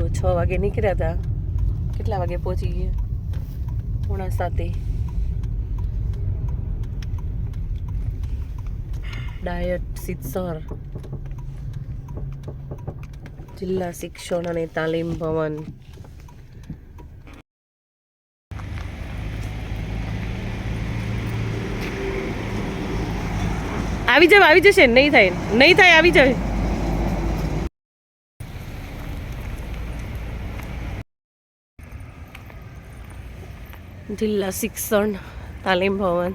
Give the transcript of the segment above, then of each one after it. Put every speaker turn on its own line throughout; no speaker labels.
છ વાગે નીકળ્યા હતા કેટલા વાગે પહોંચી ગયા? પોણા સાતે. ડાયટ સિત્સર જિલ્લા શિક્ષણ અને તાલીમ ભવન. આવી જાવ, આવી જશે. નહીં થાય. નહીં થાય, આવી જાય જિલ્લા શિક્ષણ તાલીમ ભવન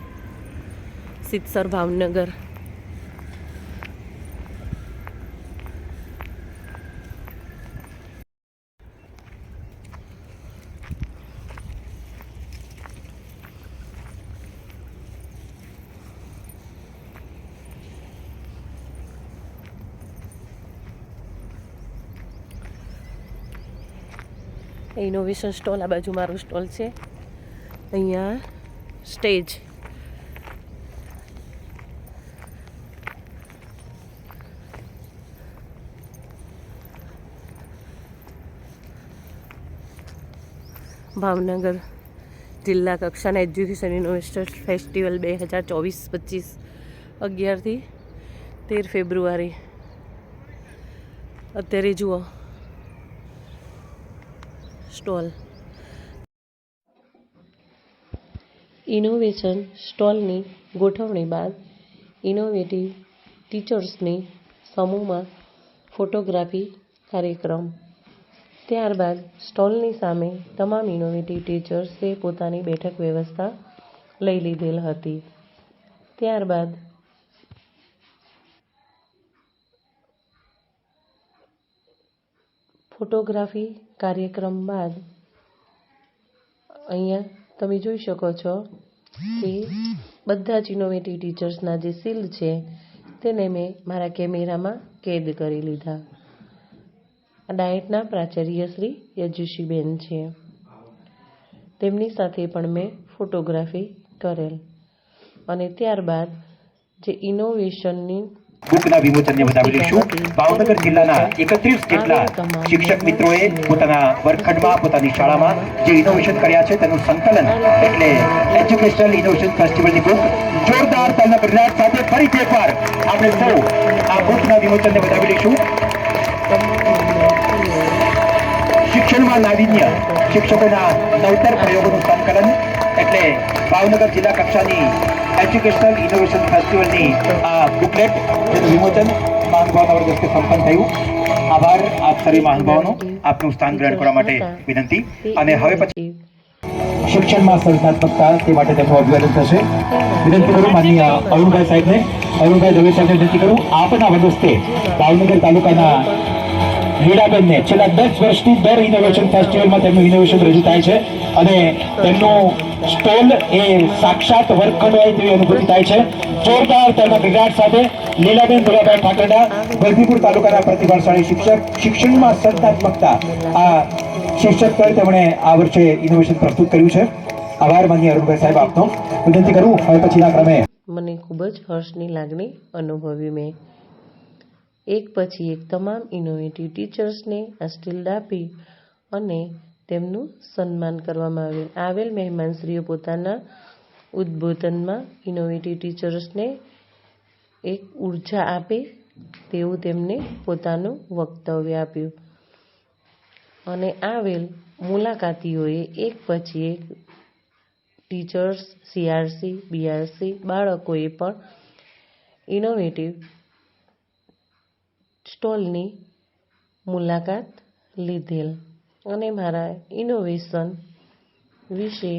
સિત્સર ભાવનગર. ઇનોવેશન સ્ટોલ આ બાજુ મારું સ્ટોલ છે. અહીંયા? સ્ટેજ. ભાવનગર જિલ્લા કક્ષાના એજ્યુકેશન ઇન્વેસ્ટર્સ ફેસ્ટિવલ બે હજાર ચોવીસ પચીસ અગિયારથી તેર ફેબ્રુઆરી. અત્યારે જુઓ. સ્ટોલ. ઇનોવેશન સ્ટોલની ગોઠવણી બાદ ઇનોવેટિવ ટીચર્સની સમૂહમાં ફોટોગ્રાફી કાર્યક્રમ. ત્યારબાદ સ્ટોલની સામે તમામ ઇનોવેટિવ ટીચર્સે પોતાની બેઠક વ્યવસ્થા લઈ લીધેલ હતી. ત્યારબાદ ફોટોગ્રાફી કાર્યક્રમ બાદ અહીંયા તમે જોઈ શકો છો કે બધા જ ઇનોવેટિવ ટીચર્સના જે સીલ છે, તેને મેં મારા કેમેરામાં કેદ કરી લીધા. આ ડાયટના પ્રાચાર્ય શ્રી યજુશીબેન છે. તેમની સાથે પણ મેં ફોટોગ્રાફી કરેલ. અને ત્યારબાદ જે ઇનોવેશનની
બુકના વિમોચનને વધાવીશું ભાવનગર જિલ્લાના એકત્રીસ જેટલા શિક્ષક મિત્રોએ પોતાના વર્ગખંડમાં પોતાની શાળામાં જે ઇનોવેશન કર્યા છે તેનું સંકલન એટલે એજ્યુકેશનલ ઇનોવેશન ફેસ્ટિવલની બુક જોરદાર તાલના ગરજાટ સાથે ફરીથી એકવાર આપણે સૌ આ બુકના વિમોચનને વધાવી લઈશું. શિક્ષણમાં નાવીન્ય શિક્ષકોના નવતર પ્રયોગોનું સંકલન એટલે ભાવનગર જિલ્લા કક્ષાની એજ્યુકેશનલ ઇનોવેશન ફેસ્ટિવલની આ બુકલેટ જેનું વિમોચન મહાનુભાવના વર્ગ સંપન્ન થયું. આભાર આપ સર્વે મહાનુભાવનો. આપનું સ્થાન ગ્રહણ કરવા માટે વિનંતી. અને હવે પછી શિક્ષણમાં સર્જનાત્મકતા તે માટે તેમનું અભિવાદન થશે. વિનંતી કરું માનનીય અરુણભાઈ સાહેબને. અરુણભાઈ દવે સાહેબને વિનંતી કરું. આપના વદસ્તે ભાવનગર તાલુકાના લીલાબેનને છેલ્લા દસ વર્ષથી દર ઇનોવેશન ફેસ્ટિવલમાં તેમનું ઇનોવેશન રજૂ થાય છે અને તેમનું સ્ટોલ એ સાક્ષાત વર્ગખંડ હોય તેવી અનુભૂતિ થાય છે. જોરદાર તેમના ગગાટ સાથે લીલાબેન દુલાભાઈ ઠાકરડા ગલભીપુર તાલુકાના પ્રતિભાશાળી શિક્ષક, શિક્ષણમાં સર્જનાત્મકતા આ શીર્ષક પર તેમણે આ વર્ષે ઇનોવેશન પ્રસ્તુત કર્યું છે. આભાર માન્ય અરુણભાઈ સાહેબ આપનો. વિનંતી કરું, હવે પછીના ક્રમે.
મને ખૂબ જ હર્ષની લાગણી અનુભવી મેં. એક પછી એક તમામ ઇનોવેટિવ ટીચર્સને આ સ્ટીલ્ડ આપી અને તેમનું સન્માન કરવામાં આવેલ આવેલ મહેમાનશ્રીઓ પોતાના ઉદ્બોધનમાં ઇનોવેટિવ ટીચર્સને એક ઊર્જા આપે તેવું તેમને પોતાનું વક્તવ્ય આપ્યું. અને આવેલ મુલાકાતીઓએ એક પછી એક ટીચર્સ સીઆરસી બીઆરસી બાળકોએ પણ ઇનોવેટિવ સ્ટોલની મુલાકાત લીધેલ અને મારા ઇનોવેશન વિશે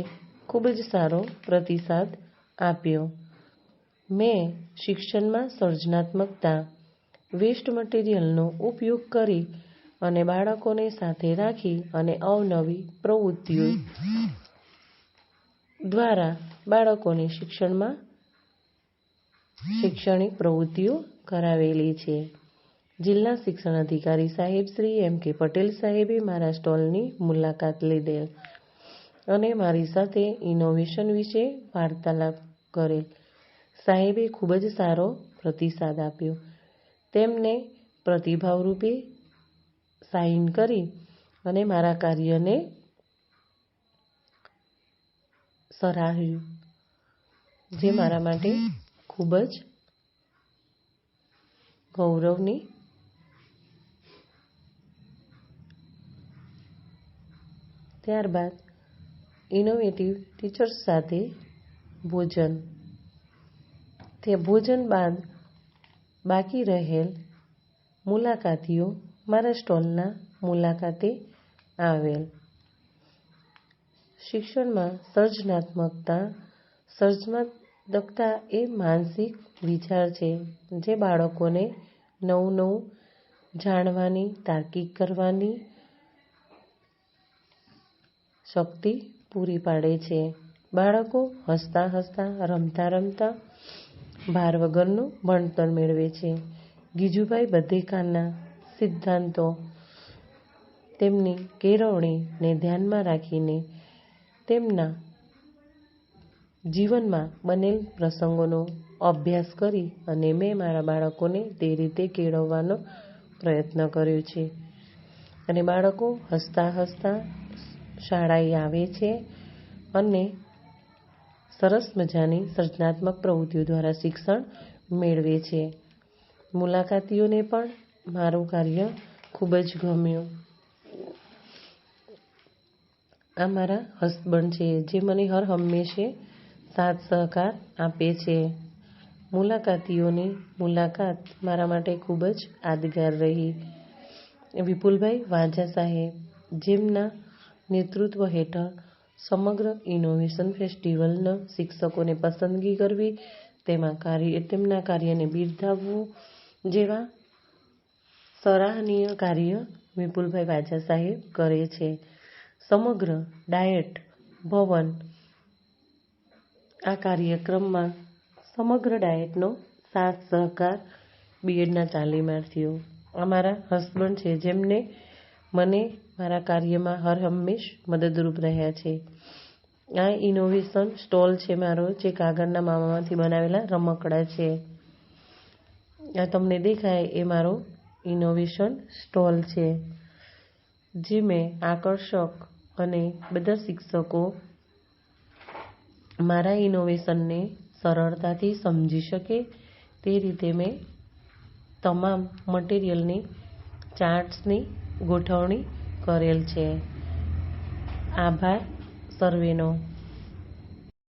ખૂબ જ સારો પ્રતિસાદ આપ્યો. મેં શિક્ષણમાં સર્જનાત્મકતા વેસ્ટ મટીરિયલનો ઉપયોગ કરી અને બાળકોને સાથે રાખી અને અવનવી પ્રવૃત્તિઓ દ્વારા બાળકોને શિક્ષણમાં શૈક્ષણિક પ્રવૃત્તિઓ કરાવેલી છે. જિલ્લા શિક્ષણ અધિકારી સાહેબ શ્રી એમ કે પટેલ સાહેબે મારા સ્ટોલની મુલાકાત લીધેલ અને મારી સાથે ઇનોવેશન વિશે વાર્તાલાપ કરેલ સાહેબે ખૂબ જ સારો પ્રતિસાદ આપ્યો. તેમને પ્રતિભાવરૂપે સાઇન કરી અને મારા કાર્યને સરાહ્યું, જે મારા માટે ખૂબ જ ગૌરવની ત્યારબાદ ઇનોવેટિવ ટીચર્સ સાથે ભોજન. તે ભોજન બાદ બાકી રહેલ મુલાકાતીઓ મારા સ્ટોલના મુલાકાતે આવેલ. શિક્ષણમાં સર્જનાત્મકતા સર્જનાત્મકતા એ માનસિક વિચાર છે, જે બાળકોને નવું નવું જાણવાની, તાર્કિક કરવાની શક્તિ પૂરી પાડે છે. બાળકો હસતા હસતા, રમતા રમતા ભાર વગરનું ભણતર મેળવે છે. ગીજુભાઈ બધેકાના સિદ્ધાંતો તેમની કેળવણીને ધ્યાનમાં રાખીને તેમના જીવનમાં બનેલ પ્રસંગોનો અભ્યાસ કરી અને મેં મારા બાળકોને તે રીતે કેળવવાનો પ્રયત્ન કર્યો છે. અને બાળકો હસતા હસતા શાળાએ આવે છે અને સરસ મજાની સર્જનાત્મક પ્રવૃત્તિઓ દ્વારા શિક્ષણ મેળવે છે. મુલાકાતીઓને પણ મારું કાર્ય ખૂબ જ ગમ્યું. આ મારા હસબન્ડ છે, જે મને હર હંમેશે સાથ સહકાર આપે છે. મુલાકાતીઓની મુલાકાત મારા માટે ખૂબ જ યાદગાર રહી. વિપુલભાઈ વાંઝા સાહેબ, જેમના નેતૃત્વ હેઠળ સમગ્ર ઇનોવેશન ફેસ્ટિવલના શિક્ષકોને પસંદગી કરવી, તેમાં કાર્ય, તેમના કાર્યને બિરદાવવું જેવા સરાહનીય કાર્ય વિપુલભાઈ વાજા સાહેબ કરે છે. સમગ્ર ડાયટ, ભવન આ કાર્યક્રમમાં સમગ્ર ડાયટનો સાથ સહકાર બીએડના તાલીમાર્થીઓ, અમારા હસબન્ડ છે જેમને મને મારા કાર્યમાં હર હંમેશ મદદરૂપ રહ્યા છે. આ ઇનોવેશન સ્ટોલ છે મારો, જે કાગળના માવામાંથી બનાવેલા રમકડા છે. આ તમને દેખાય એ મારો ઇનોવેશન સ્ટોલ છે, જે મેં આકર્ષક અને બધા શિક્ષકો મારા ઇનોવેશનને સરળતાથી સમજી શકે તે રીતે મેં તમામ મટીરિયલની ચાર્ટ્સની ગોઠવણી કરેલ છે. આભાર સર્વેનો.